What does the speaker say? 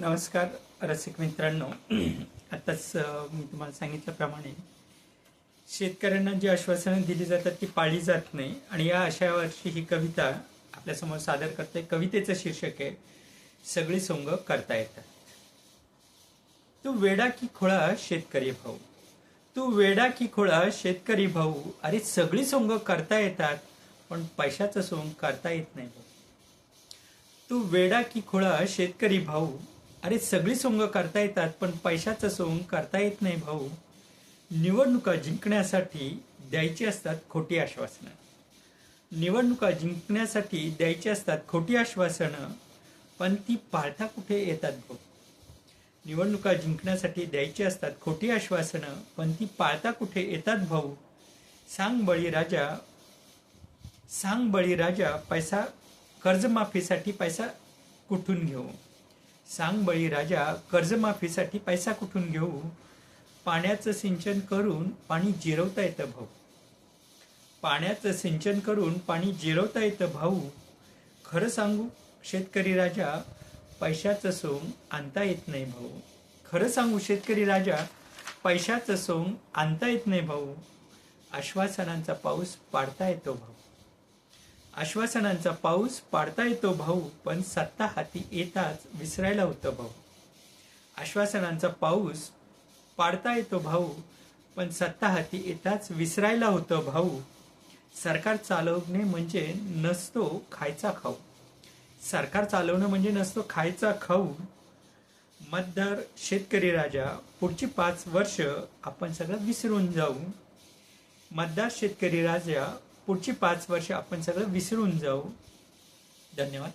नमस्कार रसिक मित्रांनो. आताच मी तुम्हाला सांगितल्याप्रमाणे शेतकऱ्यांना जी आश्वासनं दिली जातात ती पाळली जात नाही. आणि या आशयावरची ही कविता आपल्यासमोर सादर करते कवितेचं शीर्षक आहे सगळी सोंग करता येतात. तू वेडा की खोळा शेतकरी भाऊ. तू वेडा की खोळा शेतकरी भाऊ. अरे सगळी सोंग करता येतात पण पैशाचं सोंग करता येत नाही भाऊ. तू वेडा की खोळा शेतकरी भाऊ. अरे सगळी सोंग करता येतात पण पैशाचं सोंग करता येत नाही भाऊ. निवडणुका जिंकण्यासाठी द्यायची असतात खोटी आश्वासनं. निवडणुका जिंकण्यासाठी द्यायची असतात खोटी आश्वासनं पण ती पाळता कुठे येतात भाऊ? निवडणुका जिंकण्यासाठी द्यायची असतात खोटी आश्वासनं पण ती पाळता कुठे येतात भाऊ? सांग बळीराजा सांग बळीराजा पैसा कर्जमाफीसाठी पैसा कुठून घेऊ? सांग बळीराजा कर्जमाफीसाठी पैसा कुठून घेऊ? पाण्याचं सिंचन करून पाणी जिरवता येतं भाऊ. पाण्याचं सिंचन करून पाणी जिरवता येतं भाऊ. खरं सांगू शेतकरी राजा पैशाचं सोंग आणता येत नाही भाऊ. खरं सांगू शेतकरी राजा पैशाचं सोंग आणता येत नाही भाऊ. आश्वासनांचा पाऊस पाडता येतो भाऊ. आश्वासनांचा पाऊस पाडता येतो भाऊ पण सत्ता हाती येताच विसरायला होतं भाऊ. आश्वासनांचा पाऊस पाडता येतो भाऊ पण सत्ता हाती येताच विसरायला होतं भाऊ. सरकार चालवणे म्हणजे नसतो खायचा खाऊ. सरकार चालवणं म्हणजे नसतो खायचा खाऊ. मतदार शेतकरी राजा पुढची पाच वर्ष आपण सगळं विसरून जाऊ. मतदार शेतकरी राजा पुढची पाच वर्ष आपण सगळं विसरून जाऊ. धन्यवाद.